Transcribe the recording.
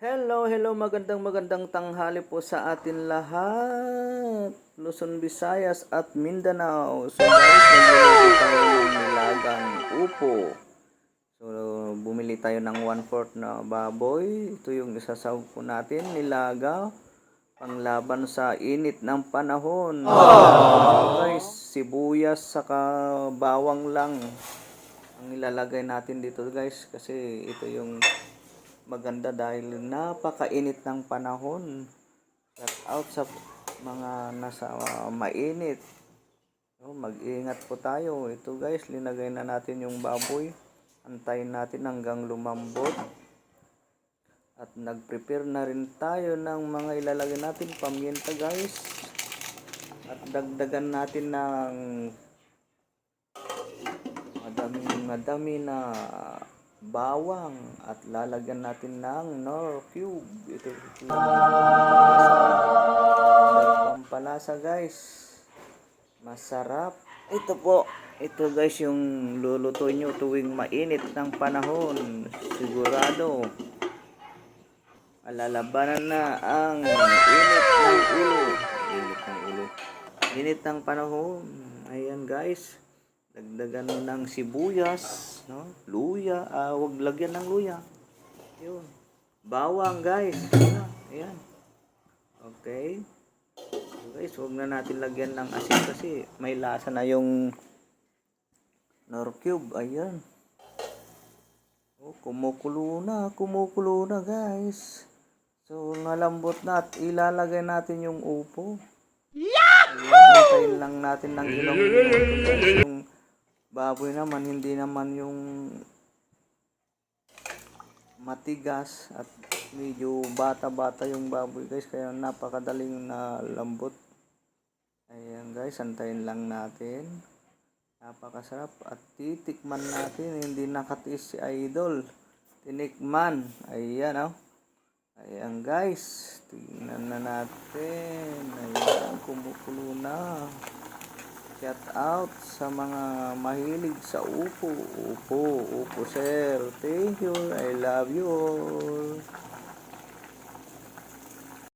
Hello, hello, magandang magandang tanghali po sa atin lahat. Luzon, Visayas at Mindanao. So guys, magluluto tayo ng nilagang upo. So bumili tayo ng 1/4 na baboy. Ito yung isasaw po natin, nilaga. Panglaban sa init ng panahon. So, guys, sibuyas saka bawang lang ang ilalagay natin dito guys kasi ito yung maganda dahil napakainit ng panahon. Shout out sa mga nasa uh, mainit. So, mag-ingat po tayo. Ito guys, linagay na natin yung baboy. Antayin natin hanggang lumambot. At nag-prepare na rin tayo ng mga ilalagay natin paminta guys. At dagdagan natin ng madami madami na bawang at lalagyan natin ng nor cube. Ito ito pampalasa guys. Masarap. Ito po. Ito guys yung lulutuin nyo tuwing mainit ng panahon. Sigurado. Alalabanan na ang init ng ulo. Init ng ulo. Init ng panahon. Ayan guys dagdagan mo ng sibuyas, no? Luya, ah, wag lagyan ng luya. 'Yun. Bawang, guys. Ayan. Ayan. Okay. So, guys, wag na natin lagyan ng asin kasi may lasa na yung nor cube. Ayan. Oh, kumukulo na, kumukulo na, guys. So, nalambot na at ilalagay natin yung upo. Ayan, antayin lang natin ng. Yung baboy naman, hindi naman yung matigas at medyo bata-bata yung baboy guys. Kaya napakadaling na lambot. Ayan guys antayin lang natin. Napakasarap. At titikman natin hindi nakatiis si idol. Tinikman. Ayan oh. Ayan guys. Tingnan na natin. Ayan kumukulo na Shout out sa mga mahilig sa upo. Upo, upo sir. Thank you. I love you all.